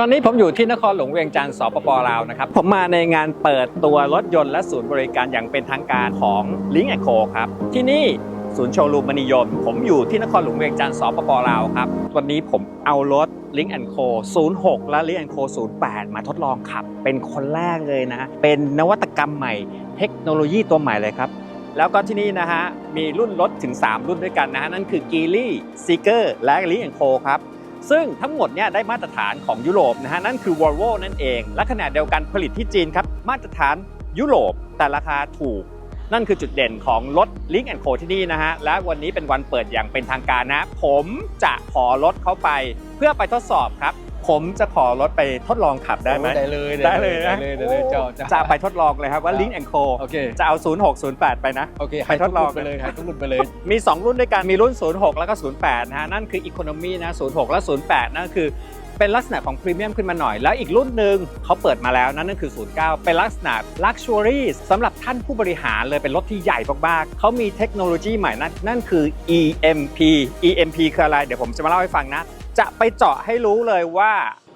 ตอนนี้ผมอยู่ที่นครหลวงเวียงจันทร์สปปลาวนะครับ ผมมาในงานเปิดตัวรถยนต์และศูนย์บริการอย่างเป็นทางการของ Link Co ครับ ที่นี่ศูนย์โชว์รูมมณียนต์ผมอยู่ที่นครหลวงเวียงจันทร์สปปลาวครับ วันนี้ผมเอารถ Link Co 06 และ Link Co 08 มาทดลองขับ เป็นคนแรกเลยนะ เป็นนวัตกรรมใหม่ เทคโนโลยีตัวใหม่เลยครับแล้วก็ที่นี่นะฮะมีรุ่นรถถึง 3 รุ่นด้วยกันนะฮะนั่นคือ g e e l y Seeker และ Link Co ครับ ซึ่งทั้งหมดเนี่ยได้มาตรฐานของยุโรปนะฮะนั่นคือ Volvo นั่นเอง และขณะเดียวกันผลิตที่จีนครับมาตรฐานยุโรปแต่ราคาถูก นั่นคือจุดเด่นของรถ Link Co ที่นี่นะฮะและวันนี้เป็นวันเปิดอย่างเป็นทางการนะ ผมจะขอรถเขาไปเพื่อไปทดสอบครับ ผมจะขอรถไปทดลองขับได้ไหม ได้เลยได้เลยนะ ได้เลยได้เลยเจ้าเจ้า จะไปทดลองเลยครับว่า Link Co โอเค จะเอา 0608 ไปนะ โอเคไปทดลองให้ทุกรุ่นไปเลยให้ทุกรุ่นไปเลย มี 2 รุ่นด้วยกัน มีรุ่น 06 แล้วก็ 08 นะฮะ นั่นคือ Economy นะ 06 และ 08 นั่นคือเป็นลักษณะของพรีเมียมขึ้นมาหน่อย แล้วอีกรุ่นหนึ่งเขาเปิดมาแล้วนั่นนั่นคือ 09 เป็นลักษณะ Luxury สำหรับท่านผู้บริหารเลยเป็นรถที่ใหญ่มากๆเขามีเทคโนโลยีใหม่นั่นนั่นคือ EMP EMP คืออะไร เดี๋ยวผมจะมาเล่าให้ฟังนะ จะไปเจาะให้รู้เลยว่า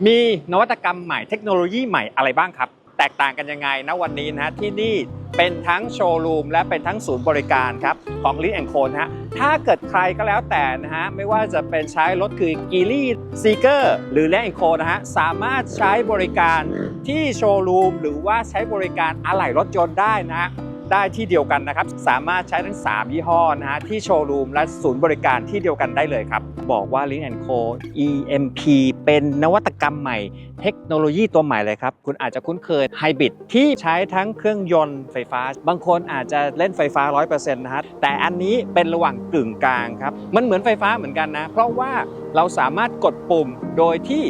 มีนวัตกรรมใหม่เทคโนโลยีใหม่อะไรบ้างครับ แตกต่างกันยังไงนะวันนี้นะที่นี่เป็นทั้งโชว์รูมและเป็นทั้งศูนย์บริการครับของ l i แอนโคนฮะถ้าเกิดใครก็แล้วแต่นะฮะไม่ว่าจะเป็นใช้รถคือกีลี่ซีเกอร์หรือ l i แอนโคนะฮะสามารถใช้บริการที่โชว์รูมหรือว่าใช้บริการอะไหล่รถยนต์ได้นะ ได้ที่เดียวกันนะครับ สามารถใช้ทั้ง 3 ยี่ห้อนะฮะที่โชว์รูมและศูนย์บริการที่เดียวกันได้เลยครับ บอกว่า Link Co EMP เป็นนวัตกรรมใหม่ เทคโนโลยีตัวใหม่เลยครับ คุณอาจจะคุ้นเคยไฮบริดที่ใช้ทั้งเครื่องยนต์ไฟฟ้า บางคนอาจจะเล่นไฟฟ้า 100%นะฮะแต่อันนี้เป็นระหว่างกึ่งกลางครับ มันเหมือนไฟฟ้าเหมือนกันนะ เพราะว่าเราสามารถกดปุ่มโดยที่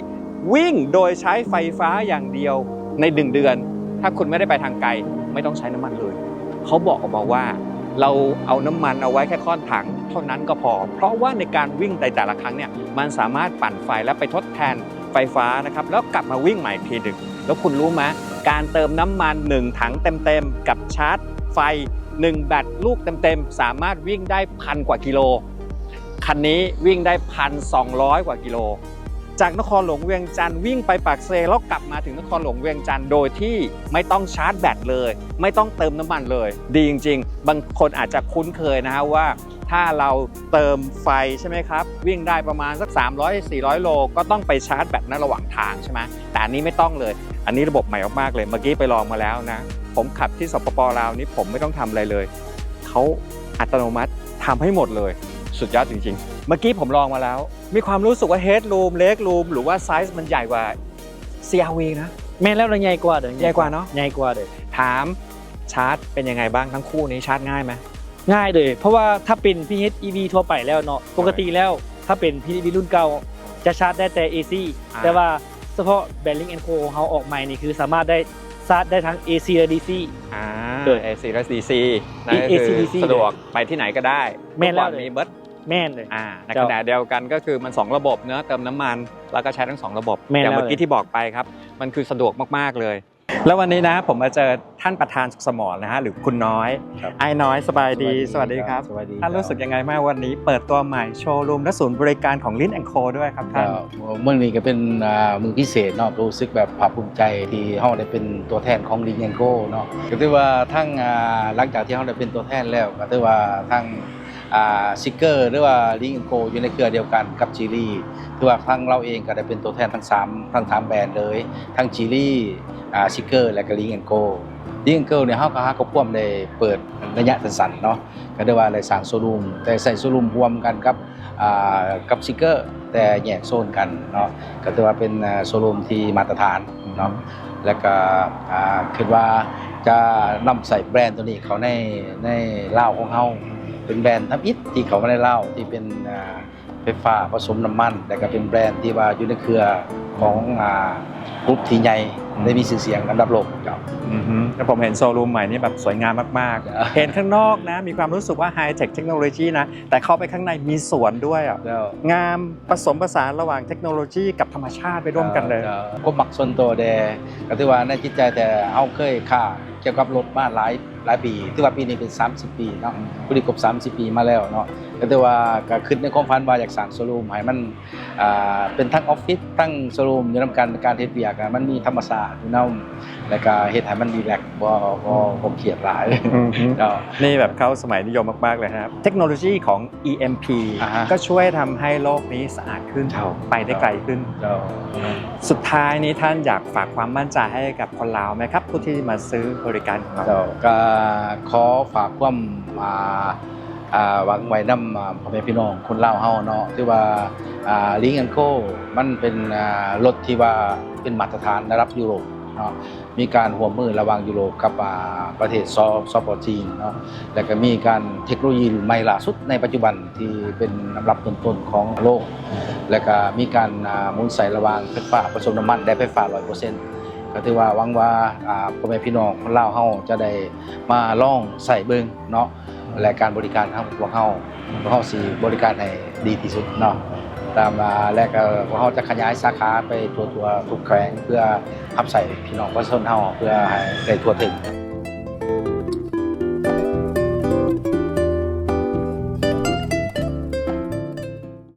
วิ่งโดยใช้ไฟฟ้าอย่างเดียวในหนึ่งเดือน ถ้าคุณไม่ได้ไปทางไกล ไม่ต้องใช้น้ำมันเลย เขาบอกออกมาว่า เราเอาน้ำมันเอาไว้แค่ค่อนถัง เท่านั้นก็พอ เพราะว่าในการวิ่งในแต่ละครั้งเนี่ยมันสามารถปั่นไฟและไปทดแทนไฟฟ้านะครับแล้วกลับมาวิ่งใหม่อีกทีหนึ่งแล้วคุณรู้ไหมการเติมน้ำมัน 1 ถังเต็มๆ กับชาร์จไฟ 1 แบตลูกเต็มๆ สามารถวิ่งได้พันกว่ากิโล คันนี้วิ่งได้พันสองกว่ากิโล จากนครหลวงเวียงจันทร์วิ่งไปปากเซแล้วกลับมาถึงนครหลวงเวียงจันทร์โดยที่ไม่ต้องชาร์จแบตเลย ไม่ต้องเติมน้ำมันเลย ดีจริง ๆ บางคนอาจจะคุ้นเคยนะฮะว่า ถ้าเราเติมไฟใช่ไหมครับ วิ่งได้ประมาณสัก 300-400 โล ก็ต้องไปชาร์จแบตในระหว่างทางใช่ไหมแต่อันนี้ไม่ต้องเลย อันนี้ระบบใหม่มากๆเลยเมื่อกี้ไปลองมาแล้วนะ ผมขับที่สปปลาวนี้ผมไม่ต้องทำอะไรเลยเขาอัตโนมัติทำให้หมดเลย สุดยอดจริงๆ เมื่อกี้ผมลองมาแล้ว มีความรู้สึกว่า head room leg room หรือว่าไซส์มันใหญ่กว่า CRV นะ แม่นแล้วเราใหญ่กว่าเด้อใหญ่กว่าเนอะ ใหญ่กว่าเด้อถามชาร์จเป็นยังไงบ้างทั้งคู่นี้ชาร์จง่ายไหม ง่ายเลยเพราะว่าถ้าเป็น PHEV ทั่วไปแล้วเนาะปกติแล้ว ถ้าเป็น PHEV รุ่นเก่าจะชาร์จได้แต่ AC อ่า แต่ว่าเฉพาะ b a r r i n g Co เขาออกใหม่นี่คือสามารถได้ชาร์จได้ทั้ง AC และ DC อ่าเออ AC และ DC นั่นก็ AC คือ DC สะดวกไปที่ไหนก็ได้แม่นแล้วทุกเลย มีเบิร์ด แม่นเลย อ่าในเจ้าขณะเดียวกันก็คือมัน 2 ระบบเนื้อะเติมน้ำมัน แล้วก็ใช้ทั้ง 2 ระบบแม่นอย่างแล้วเมื่อกี้ที่บอกไปครับ มันคือสะดวกมากๆเลย แล้ววันนี้นะผมมาเจอท่านประธานสุขสมรนะฮะหรือคุณน้อยครับ ไอ้น้อยสบายดีสวัสดีครับ สวัสดีท่านรู้สึกยังไงบ้างวันนี้เปิดตัวใหม่โชว์รูมและศูนย์บริการของลิ้นแอนโคด้วยครับครัท่านบเมื่อนี้ก็เป็นอ่ามือพิเศษเนาะรู้สึกแบบภาคภูมิใจที่เฮาได้เป็นตัวแทนของลิงแองโกเนาะก็ถือว่าทั้งอ่าหลังจากที่เฮาได้เป็นตัวแทนแล้วก็ถือว่าทั้งอ่า ซิกเกอร์หรือว่าลิงแองโกอยู่ในเครือเดียวกันกับจีรีคือว่าทั้งเราเองก็ได้เป็นตัวแทนทั้งสามทั้งสามแบรนด์เลย ทั้งจีรีซิกเกอร์และก็ลิงโก ลิงแองโกเนี่ยเฮาก็หาก็พ่วมได้เปิดระยะสั้นๆเนาะก็ได้ว่าได้สร้างโชว์รูมแต่ใส่โชว์รูมรวมกันกับอ่ากับซิกเกอร์แต่แยกโซนกันเนาะก็ถือว่าเป็นโชว์รูมที่มาตรฐานเนาะแล้วก็อ่าคิดว่าจะนำใส่แบรนด์ตัวนี้เขาในในเล่าของเฮาเป็นแบรนด์ทับอิฐที่เขาไม่ได้เล่าที่เป็นไฟฟ้าผสมน้ำมัน แต่ก็เป็นแบรนด์ที่ว่าอยู่ในเครือของอ่า กรุ๊ปที่ใหญ่ได้มีชื่อเสียงระดับโลกครับอือฮึแล้วผมเห็นโชว์รูมใหม่นี่แบบสวยงามมากครับๆเห็นข้างนอกนะ มีความรู้สึกว่าไฮเทคเทคโนโลยีนะ แต่เข้าไปข้างในมีสวนด้วยอะแล้วงามผสมผสานระหว่างเทคโนโลยีกับธรรมชาติไปร่วมกันเลยก็มักส่วนตัวแดก็ถือว่าในจิตใจแต่เอาเคยค่าเกี่ยวกับรถมาหลาย หลายปีถือว่าปีนี้เป็น 30 ปีเนาะผู้ดีครบ30 ปีมาแล้วเนาะก็ถือว่าก็คิดในความฝันว่าอยากสร้างโซลูมให้มันอ่าเป็นทั้งออฟฟิศทั้งโซลูมอยู่นำกันการเฮ็ดเวียกมันมีธรรมศาสตร์อยู่นำแล้วก็เฮ็ดให้มันรีแลกซ์บ่บ่บ่เครียดหลายอือฮึก็นี่แบบเข้าสมัยนิยมมาก ๆ เลยนะครับ เทคโนโลยีของ EMP อ่าฮะก็ช่วยทำให้โลกนี้สะอาดขึ้นครับไปได้ไกลขึ้นก็สุดท้ายนี้ท่านอยากฝากความมั่นใจให้กับคนลาวไหมครับ ผู้ที่มาซื้อบริการของเราเจ้าก็ขอฝากความอ่าอ่าหวังไว้นำอ่าพ่อแม่พี่น้องคนลาวเฮาเนาะที่ว่าอ่าลิงแอนโคมันเป็นอ่ารถที่ว่าเป็นมาตรฐานระดับยุโรป เนาะมีการหัวมือระหว่างยุโรปกับอ่าประเทศซอซอปอจีนเนาะแล้วก็มีการเทคโนโลยีใหม่ล่าสุดในปัจจุบันที่เป็นลำดับต้นๆของโลก แล้วก็มีการหมุนใส่ระหว่างไฟฟ้าผสมน้ำมันได้ไฟฟ้า100%ก็ถือว่าหวังว่าพ่อแม่พี่น้องคนลาวเฮาจะได้มาล่องใส่เบิงเนาะและการบริการทางพวกเฮาพวกเฮาสิบริการให้ดีที่สุดเนาะ ตามมาและก็เขาจะขยายสาขาไปตัวตัวทุกแขวงเพื่อรับใส่พี่น้องประชาชนเฮาเพื่อให้ได้ทั่วถึง